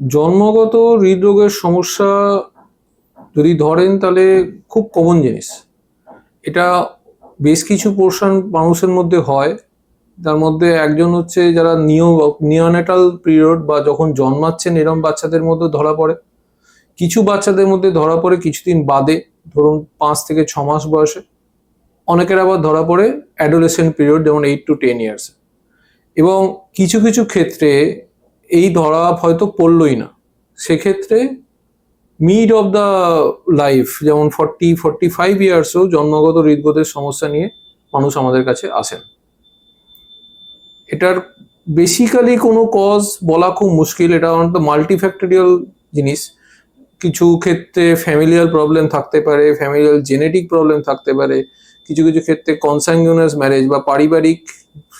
জন্মগত হৃদরোগের সমস্যা যদি ধরেন তাহলে খুব কমন জিনিস। এটা বেশ কিছু পোর্শন মানুষের মধ্যে হয়। তার মধ্যে একজন হচ্ছে যারা নিও নিওনেটাল পিরিয়ড বা যখন জন্মাচ্ছেন এরম বাচ্চাদের মধ্যে ধরা পড়ে। কিছু বাচ্চাদের মধ্যে ধরা পড়ে কিছুদিন বাদে, ধরুন পাঁচ থেকে ছ মাস বয়সে। অনেকের আবার ধরা পড়ে অ্যাডোলেসেন্ট পিরিয়ড যেমন এইট টু টেন ইয়ার্স এবং কিছু কিছু ক্ষেত্রে এই ধরা হয়তো পড়লই না। সেক্ষেত্রে মিড অফ দ্য লাইফ যেমন ফর্টি ফর্টি ফাইভ ইয়ার্সও জন্মগত হৃদবোধের সমস্যা নিয়ে মানুষ আমাদের কাছে আসেন। এটার বেসিক্যালি কোনো কজ বলা খুব মুশকিল, এটা অনেকটা মাল্টিফ্যাক্টরিয়াল জিনিস। কিছু ক্ষেত্রে ফ্যামিলিয়াল প্রবলেম থাকতে পারে ফ্যামিলিয়াল জেনেটিক প্রবলেম থাকতে পারে। কিছু কিছু ক্ষেত্রে কনসাংগুনাস ম্যারেজ বা পারিবারিক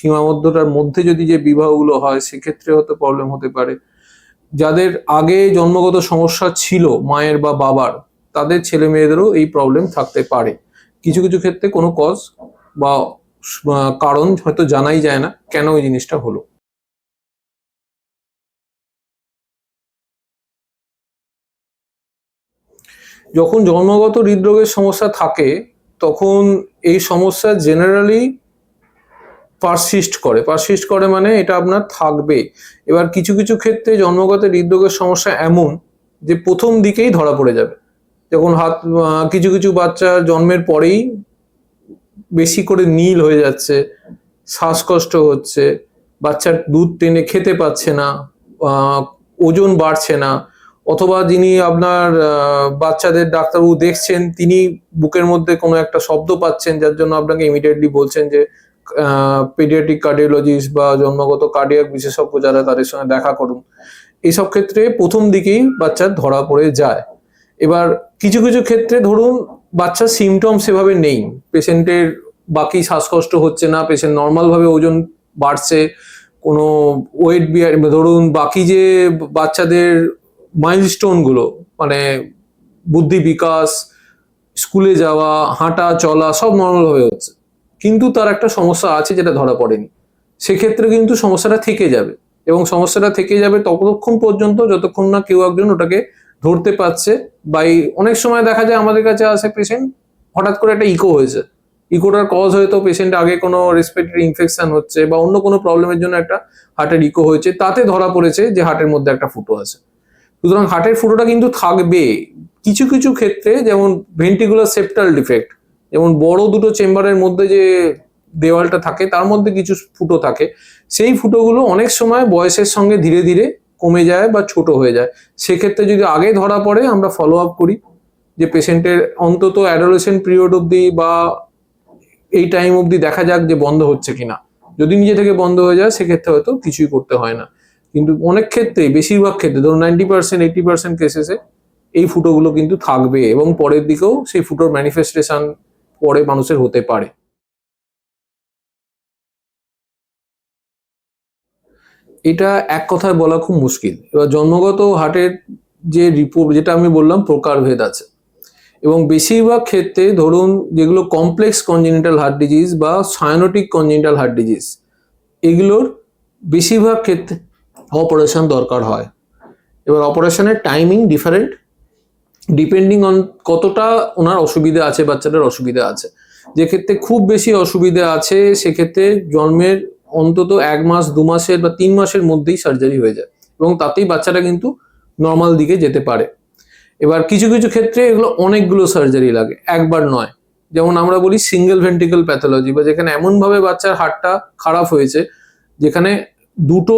সীমাবদ্ধতার মধ্যে যদি যে বিবাহগুলো হয়, সেক্ষেত্রে হয়তো প্রবলেম হতে পারে। যাদের আগে জন্মগত সমস্যা ছিল, মায়ের বা বাবার, তাদের ছেলে মেয়েদেরও এই প্রবলেম থাকতে পারে। কিছু কিছু ক্ষেত্রে কোনো কজ বা কারণ হয়তো জানাই যায় না, কেন এই জিনিসটা হলো? যখন জন্মগত হৃদরোগের সমস্যা থাকে, তখন এই সমস্যা জেনারেলি পারসিস্ট করে। পারসিস্ট করে মানে এটা আপনার থাকবে। এবার কিছু কিছু ক্ষেত্রে জন্মগত হৃদরোগের সমস্যা এমন যে প্রথম দিকেই ধরা পড়ে যাবে। যখন হাত কিছু কিছু বাচ্চা জন্মের পরেই বেশি করে নীল হয়ে যাচ্ছে, শ্বাসকষ্ট হচ্ছে, বাচ্চার দুধ টেনে খেতে পাচ্ছে না ওজন বাড়ছে না, অথবা যিনি আপনার বাচ্চাদের ডাক্তারবাবু দেখছেন, তিনি বুকের মধ্যে কোনো একটা শব্দ পাচ্ছেন, যার জন্য আপনাকে ইমিডিয়েটলি বলছেন যে পেডিয়াট্রিক কার্ডিওলজিস্ট বা জন্মগত কার্ডিয়াক বিশেষজ্ঞ যারা তাদের সঙ্গে দেখা করুন। এইসব ক্ষেত্রে প্রথম দিকেই বাচ্চার ধরা পড়ে যায়। এবার কিছু কিছু ক্ষেত্রে ধরুন বাচ্চার সিমটম সেভাবে নেই। পেশেন্টের বাকি শ্বাসকষ্ট হচ্ছে না, পেশেন্ট নর্মালভাবে ওজন বাড়ছে, কোনো ওয়েট বিয়ার ধরুন বাকি যে বাচ্চাদের মাইলস্টোনগুলো মানে বুদ্ধি বিকাশ, স্কুলে যাওয়া, হাঁটা, চলা সব নর্মালভাবে হচ্ছে। কিন্তু তার একটা সমস্যা আছে যেটা ধরা পড়েনি। সেক্ষেত্রে কিন্তু সমস্যাটা থেকে যাবে এবং সমস্যাটা থেকে যাবে ততক্ষণ পর্যন্ত যতক্ষণ না কেউ একজন ওটাকে ধরতে পারছে বা অনেক সময় দেখা যায় আমাদের কাছে আসে পেশেন্ট হঠাৎ করে একটা ইকো হয়েছে। ইকোটার কজ হয়তো পেশেন্ট আগে কোনো রেসপিরেটরি ইনফেকশন হচ্ছে বা অন্য কোনো প্রবলেমের জন্য একটা হার্টের ইকো হয়েছে, তাতে ধরা পড়েছে যে হার্টের মধ্যে একটা ফুটো আছে। সুতরাং হার্টের ফুটোটা কিন্তু থাকবে। কিছু কিছু ক্ষেত্রে যেমন ভেন্টিকুলার সেপ্টাল ডিফেক্ট যেমন বড় দুটো চেম্বারের মধ্যে যে দেওয়ালটা থাকে, তার মধ্যে কিছু ফুটো থাকে। সেই ফুটোগুলো অনেক সময় বয়সের সঙ্গে ধীরে ধীরে কমে যায় বা ছোট হয়ে যায়। সেক্ষেত্রে যদি আগে ধরা পড়ে, আমরা ফলো আপ করি যে পেশেন্টের অন্তত অ্যাডোলেসেন্ট পিরিয়ড অবধি বা এই টাইম অবধি দেখা যাক যে বন্ধ হচ্ছে কিনা। যদি নিজে থেকে বন্ধ হয়ে যায়, সেক্ষেত্রে হয়তো কিছুই করতে হয় না। কিন্তু অনেক ক্ষেত্রে বেশিরভাগ ক্ষেত্রে, ধরুন নাইনটি পার্সেন্ট এইটি পার্সেন্ট কেসেসে এই ফুটোগুলো কিন্তু থাকবে এবং পরের দিকেও সেই ফুটোর ম্যানিফেস্টেশন পরে মানুষের হতে পারে। এটা এক কথায় বলা খুব মুশকিল। এবার জন্মগত হার্টের যে রিপোর্ট যেটা আমি বললাম, প্রকারভেদ আছে। এবং বেশিরভাগ ক্ষেত্রে ধরুন যেগুলো কমপ্লেক্স কনজেনিটাল হার্ট ডিজিজ বা সায়ানোটিক কনজেনিটাল হার্ট ডিজিজ এগুলোর বেশিরভাগ ক্ষেত্রে অপারেশন দরকার হয়। এবার অপারেশনের টাইমিং ডিফারেন্ট ডিপেন্ডিং অন কতটা ওনার অসুবিধা আছে বাচ্চাটার অসুবিধা আছে। যে ক্ষেত্রে খুব বেশি অসুবিধা আছে, সেক্ষেত্রে জন্মের অন্তত এক মাস, দু মাসের বা তিন মাসের মধ্যেই সার্জারি হয়ে যায় এবং তাতেই বাচ্চাটা কিন্তু নর্মাল দিকে যেতে পারে। এবার কিছু কিছু ক্ষেত্রে এগুলো অনেকগুলো সার্জারি লাগে, একবার নয়। যেমন আমরা বলি সিঙ্গেল ভেন্টিকল প্যাথোলজি বা যেখানে এমনভাবে বাচ্চার হার্টটা খারাপ হয়েছে, যেখানে দুটো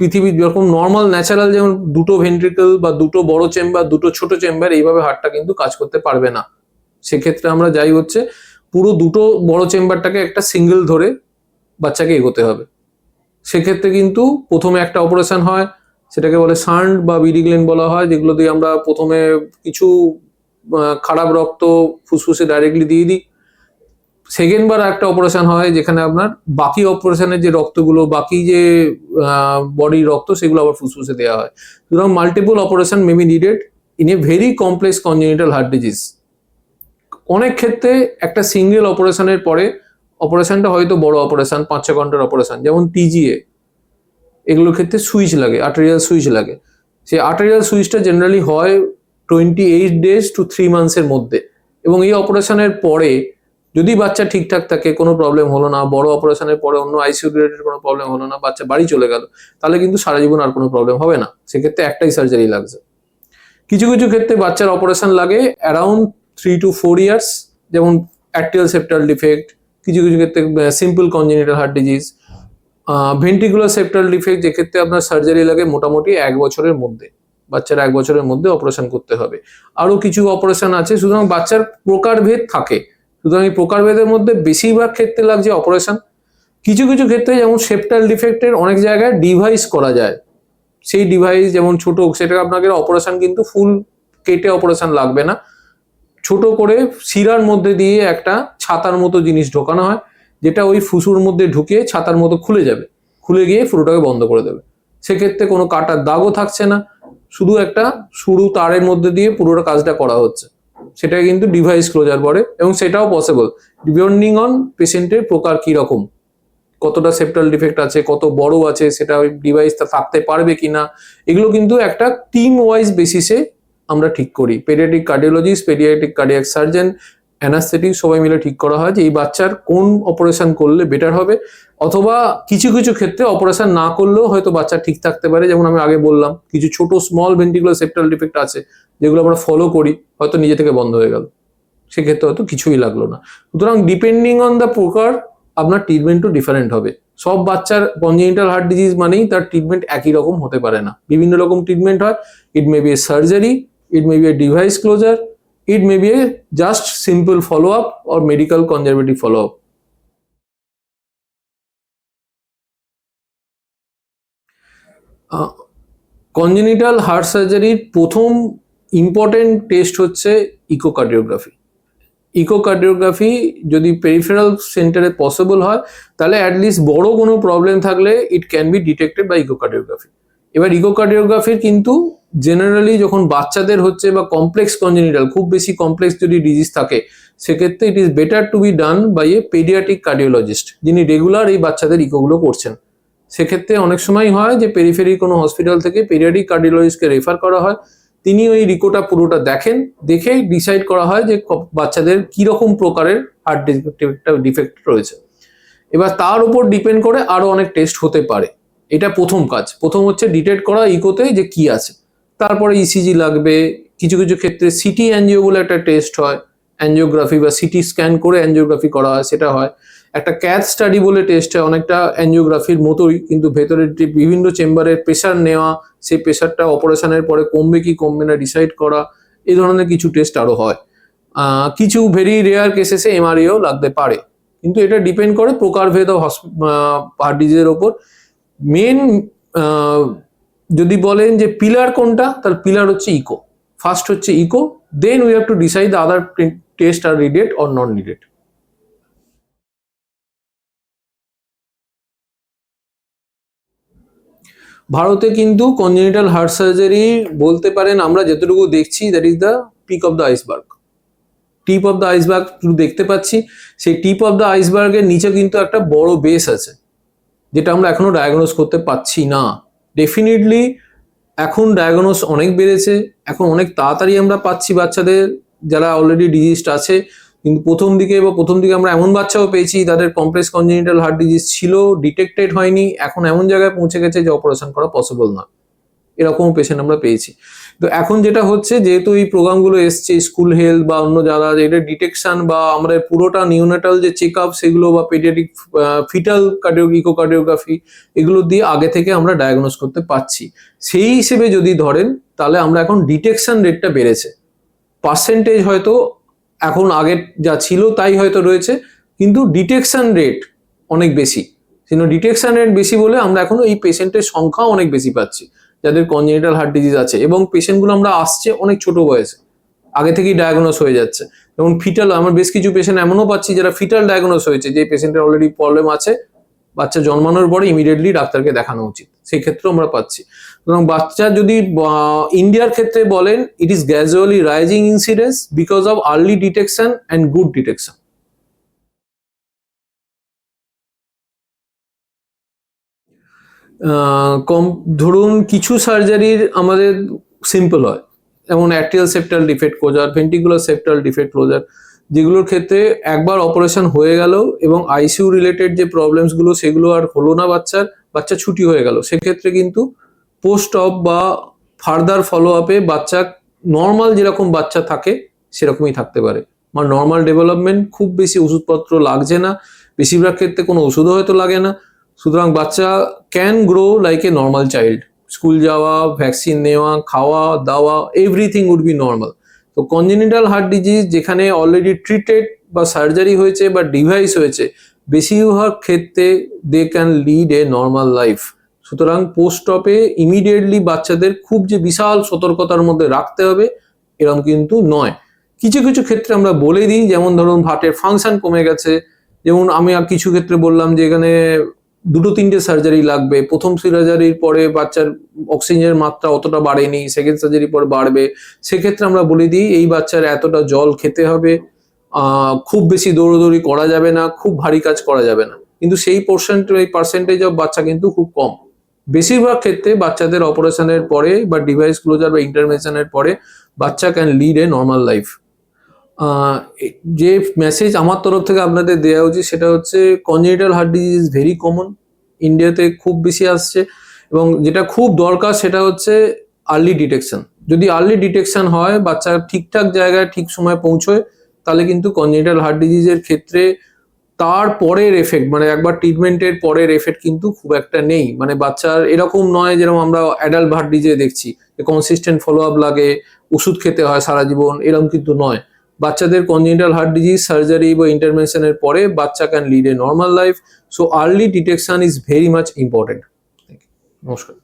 পৃথিবীর যেরকম নর্মাল ন্যাচারাল যেমন দুটো ভেন্ট্রিকল বা দুটো বড় চেম্বার দুটো ছোট চেম্বার এইভাবে হার্টটা কিন্তু কাজ করতে পারবে না। সেক্ষেত্রে আমরা যাই হচ্ছে, পুরো দুটো বড় চেম্বারটাকে একটা সিঙ্গেল ধরে বাচ্চাকে এগোতে হবে। সেক্ষেত্রে কিন্তু প্রথমে একটা অপারেশন হয়, সেটাকে বলে সান্ড বা বিডিগ্লেন বলা হয়, যেগুলো দিয়ে আমরা প্রথমে কিছু খারাপ রক্ত ফুসফুসে ডাইরেক্টলি দিয়ে দিই। সেকেন্ড বার একটা অপারেশন হয় যেখানে আপনার বাকি অপারেশনের যে রক্তগুলো, বাকি যে বডির রক্ত, সেগুলো আবার ফুসফুসে দেওয়া হয়। সুতরাং multiple operation may be needed in a very complex congenital heart disease অনেক ক্ষেত্রে একটা সিঙ্গেল অপারেশনের পরে অপারেশনটা হয়তো বড় অপারেশন পাঁচ ছ ঘণ্টার অপারেশন যেমন টিজিএ এগুলোর ক্ষেত্রে সুইচ লাগে আর্টেরিয়াল সুইচ লাগে। সেই আর্টেরিয়াল সুইচটা জেনারেলি হয় twenty eight days to three মান্থসের মধ্যে। এবং এই অপারেশনের পরে যদি বাচ্চা ঠিকঠাক থাকে, কোনো প্রবলেম হলো না, বড় অপারেশনের পরে অন্য আইসিইউ রিলেটেড কোনো প্রবলেম হলো না, বাচ্চা বাড়ি চলে গেল, তাহলে কিন্তু সারা জীবন আর কোনো প্রবলেম হবে না। সেক্ষেত্রে একটাই সার্জারি লাগছে। কিছু কিছু ক্ষেত্রে বাচ্চার অপারেশন লাগে around three to four years যেমন অ্যাক্টিয়াল সেপ্টাল ডিফেক্ট কিছু কিছু ক্ষেত্রে simple congenital heart disease ventricular septal defect যেক্ষেত্রে আপনার সার্জারি লাগে মোটামুটি এক বছরের মধ্যে। বাচ্চার এক বছরের মধ্যে অপারেশন করতে হবে। আরও কিছু অপারেশন আছে, সুতরাং বাচ্চার প্রকারভেদ থাকে। সুতরাং এই প্রকারভেদের মধ্যে বেশিরভাগ ক্ষেত্রে লাগছে অপারেশন কিছু কিছু ক্ষেত্রে যেমন সেপ্টাল ডিফেক্টের অনেক জায়গায় ডিভাইস করা যায়। সেই ডিভাইস যেমন ছোট সেটা আপনাকে অপারেশন কিন্তু ফুল কেটে অপারেশন লাগবে না। ছোট করে শিরার মধ্যে দিয়ে একটা ছাতার মতো জিনিস ঢোকানো হয়, যেটা ওই ফুসুর মধ্যে ঢুকে ছাতার মতো খুলে যাবে। খুলে গিয়ে ফুটোটাকে বন্ধ করে দেবে। সেক্ষেত্রে কোনো কাটার দাগও থাকছে না। শুধু একটা সরু তারের মধ্যে দিয়ে পুরোটা কাজটা করা হচ্ছে। সেটা কিন্তু ডিভাইস ক্লোজার পড়ে এবং সেটাও পসিবল ডিপেন্ডিং অন পেশেন্টের প্রকার কি রকম কতটা সেপ্টাল ডিফেক্ট আছে, কত বড় আছে, সেটা ওই ডিভাইসটা থাকতে পারবে কিনা, এগুলো কিন্তু একটা টিম ওয়াইজ বেসিসে আমরা ঠিক করি। Paediatric cardiologist paediatric cardiac surgeon anaesthetic সবাই মিলে ঠিক করা হয় যে এই বাচ্চার কোন অপারেশন করলে বেটার হবে, অথবা কিছু কিছু ক্ষেত্রে অপারেশন না করলেও হয়তো বাচ্চা ঠিক থাকতে পারে, যেমন আমি আগে বললাম, কিছু ছোট স্মল ভেন্টিকুলার সেপ্টাল ডিফেক্ট আছে, যেগুলো আমরা ফলো করি, হয়তো নিজে থেকে বন্ধ হয়ে গেল। সেক্ষেত্রে হয়তো কিছুই লাগল না। সুতরাং ডিপেন্ডিং অন দ্য প্রকার, আপনার ট্রিটমেন্টও ডিফারেন্ট হবে। সব বাচ্চার কনজেনিটাল হার্ট ডিজিজ মানেই তার ট্রিটমেন্ট একই রকম হতে পারে না। বিভিন্ন রকম ট্রিটমেন্ট হয়। It may be a surgery it may be a device closure it may be a just simple follow up or medical conservative follow up congenital heart সার্জারির প্রথম ইম্পর্টেন্ট টেস্ট হচ্ছে ইকোকার্ডিওগ্রাফি ইকোকার্ডিওগ্রাফি যদি peripheral সেন্টারে possible হয়, তাহলে at least বড় কোনো problem থাকলে it can be detected by echocardiography এবার ইকোকার্ডিওগ্রাফির কিন্তু জেনারেলি যখন বাচ্চাদের হচ্ছে বা কমপ্লেক্স কনজেনিটাল খুব বেশি কমপ্লেক্স যদি ডিজিজ থাকে, সেক্ষেত্রে it is better to be done by a paediatric cardiologist যিনি রেগুলার এই বাচ্চাদের ইকোগুলো করছেন। সেক্ষেত্রে অনেক সময় হয় যে পেরিফেরি কোনো হসপিটাল থেকে পেডিয়াটিক কার্ডিওলজিস্টকে রেফার করা হয়, তিনি ওই রিকোটা পুরোটা দেখেন, দেখেই ডিসাইড করা হয় যে বাচ্চাদের কীরকম প্রকারের হার্ট ডিফেক্ট রয়েছে। এবার তার উপর ডিপেন্ড করে আরও অনেক টেস্ট হতে পারে। এটা প্রথম কাজ। প্রথম হচ্ছে ডিটেক্ট করা ইকোতে যে কি আছে। তারপরে ইসিজি লাগবে। কিছু কিছু ক্ষেত্রে সিটি অ্যানজিও বলে একটা টেস্ট হয়। অ্যানজিওগ্রাফি বা সিটি স্ক্যান করে অ্যানজিওগ্রাফি করা হয়, সেটা হয়। একটা ক্যাথ স্টাডি বলে টেস্ট হয়, অনেকটা অ্যানজিওগ্রাফির মতোই, কিন্তু ভেতরের যে বিভিন্ন চেম্বারের প্রেশার নেওয়া, সেই প্রেশারটা অপারেশনের পরে কমবে কি কমবে না ডিসাইড করা এই ধরনের কিছু টেস্ট আরও হয়। কিছু ভেরি রেয়ার কেসেসে এমআরইও লাগতে পারে। কিন্তু এটা ডিপেন্ড করে প্রকারভেদ হার্ট ডিজিজের ওপর। মেন যদি বলেন যে পিলার কোনটা, তাহলে পিলার হচ্ছে ইকো ফার্স্ট হচ্ছে echo then we have to decide the other test are needed or non needed ভারতে কিন্তু কনজেনিটাল হার্ট সার্জারি বলতে পারেন আমরা যতটুকু দেখছি that is the peak of the iceberg tip of the iceberg দেখতে পাচ্ছি, সেই টিপ অফ দ্য আইসবার্গের নিচে কিন্তু একটা বড় বেস আছে, যেটা আমরা এখনও ডায়াগনোস করতে পাচ্ছি না। ডেফিনেটলি এখন ডায়াগনোস অনেক বেড়েছে। এখন অনেক তাড়াতাড়ি আমরা পাচ্ছি বাচ্চাদের, যারা অলরেডি ডিজিজড আছে। কিন্তু প্রথম দিকে বা প্রথম দিকে আমরা এমন বাচ্চাও পেয়েছি, তাদের কমপ্লেক্স কনজেনিটাল হার্ট ডিজিজ ছিল ডিটেক্টেড হয়নি। এখন এমন জায়গায় পৌঁছে গেছে যে অপারেশন করা পসিবল না এরকম পেশেন্ট আমরা পেয়েছি। তো এখন যেটা হচ্ছে, যেহেতু এই প্রোগ্রামগুলো এসছে, স্কুল হেলথ বা অন্য যারা এটা ডিটেকশন বা আমরা পুরোটা নিউনেটাল যে চেক আপ সেগুলো বা পেডিয়াটিক ফিটাল কার্ডিও ইকোকার্ডিওগ্রাফি এগুলো দিয়ে আগে থেকে আমরা ডায়াগনোস করতে পারছি। সেই হিসেবে যদি ধরেন, তাহলে আমরা এখন ডিটেকশন রেটটা বেড়েছে। পার্সেন্টেজ হয়তো এখন আগের যা ছিল, তাই হয়তো রয়েছে, কিন্তু ডিটেকশন রেট অনেক বেশি। কিন্তু ডিটেকশন রেট বেশি বলে আমরা এখন এই পেশেন্টের সংখ্যা অনেক বেশি পাচ্ছি। যাদের কনজেনিটাল হার্ট ডিজিজ আছে। এবং পেশেন্টগুলো আমরা আসছে অনেক ছোট বয়সে। আগে থেকেই ডায়াগনোস হয়ে যাচ্ছে। যেমন ফিটাল আমার বেশ কিছু পেশেন্ট এমনও পাচ্ছি যারা ফিটাল ডায়াগনোস হয়েছে, যে পেশেন্টের অলরেডি প্রবলেম আছে, বাচ্চা জন্মানোর পরে ইমিডিয়েটলি ডাক্তারকে দেখানো উচিত। সেই ক্ষেত্রেও আমরা পাচ্ছি। সুতরাং বাচ্চা যদি ইন্ডিয়ার ক্ষেত্রে বলেন it is gradually rising incidence because of early detection and good detection কম ধরুন কিছু সার্জারির আমাদের সিম্পল হয়। যেমন atrial septal defect closure ventricular septal defect closure যেগুলোর ক্ষেত্রে একবার অপারেশন হয়ে গেল এবং আইসিইউ রিলেটেড যে প্রবলেমসগুলো সেগুলো আর হলো না বাচ্চার, বাচ্চা ছুটি হয়ে গেল। সেক্ষেত্রে কিন্তু পোস্ট অফ বা ফার্দার ফলো আপে বাচ্চা নর্মাল যেরকম বাচ্চা থাকে, সেরকমই থাকতে পারে। আমার নর্মাল ডেভেলপমেন্ট খুব বেশি ওষুধপত্র লাগছে না। বেশিরভাগ ক্ষেত্রে কোনো ওষুধও হয়তো লাগে না। সুতরাং বাচ্চা can grow like a normal child school যাওয়া ভ্যাকসিন নেওয়া, খাওয়া, দাওয়া এভরিথিং উড বি নর্মাল তো কনজেনিটাল হার্ট ডিজিজ যেখানে অলরেডি ট্রিটেড বা সার্জারি হয়েছে বা ডিভাইস হয়েছে, বেশিরভাগ ক্ষেত্রে they can lead a normal life সুতরাং পোস্ট অপে ইমিডিয়েটলি বাচ্চাদের খুব যে বিশাল সতর্কতার মধ্যে রাখতে হবে এরকম কিন্তু নয়। কিছু কিছু ক্ষেত্রে আমরা বলে দিই, যেমন ধরুন হার্টের ফাংশন কমে গেছে। যেমন আমি কিছু ক্ষেত্রে বললাম যে এখানে দুটো তিনটে সার্জারি লাগবে। প্রথম সার্জারির পরে বাচ্চার অক্সিজেনের মাত্রা অতটা বাড়েনি সেকেন্ড সার্জারি পরে বাড়বে। সেক্ষেত্রে আমরা বলে দিই, এই বাচ্চার এতটা জল খেতে হবে খুব বেশি দৌড়দৌড়ি করা যাবে না, খুব ভারী কাজ করা যাবে না। কিন্তু সেই পোর্শন এই পার্সেন্টেজ অফ বাচ্চা কিন্তু খুব কম। বেশিরভাগ ক্ষেত্রে বাচ্চাদের অপারেশনের পরে বা ডিভাইস ক্লোজার বা ইন্টারভেনশনের পরে বাচ্চা can lead a normal life যে মেসেজ আমার তরফ থেকে আপনাদের দেওয়া উচিত সেটা হচ্ছে congenital heart disease is very common ইন্ডিয়াতে খুব বেশি আসছে এবং যেটা খুব দরকার সেটা হচ্ছে আর্লি ডিটেকশন যদি আর্লি ডিটেকশন হয়, বাচ্চা ঠিকঠাক জায়গায় ঠিক সময় পৌঁছয়, তাহলে কিন্তু কনজেনিটাল হার্ট ডিজিজের ক্ষেত্রে তার পরের এফেক্ট মানে একবার ট্রিটমেন্টের পরের এফেক্ট কিন্তু খুব একটা নেই। মানে বাচ্চার এরকম নয় যেরকম আমরা অ্যাডাল্ট হার্ট ডিজিজে দেখছি, যে কনসিস্টেন্ট ফলো আপ লাগে, ওষুধ খেতে হয় সারা জীবন, এরকম কিন্তু নয়। বাচ্চাদের কনজেনিটাল হার্ট ডিজিজ সার্জারি বা ইন্টারভেনশনের পরে বাচ্চা can lead a normal life so early detection is very much important নমস্কার।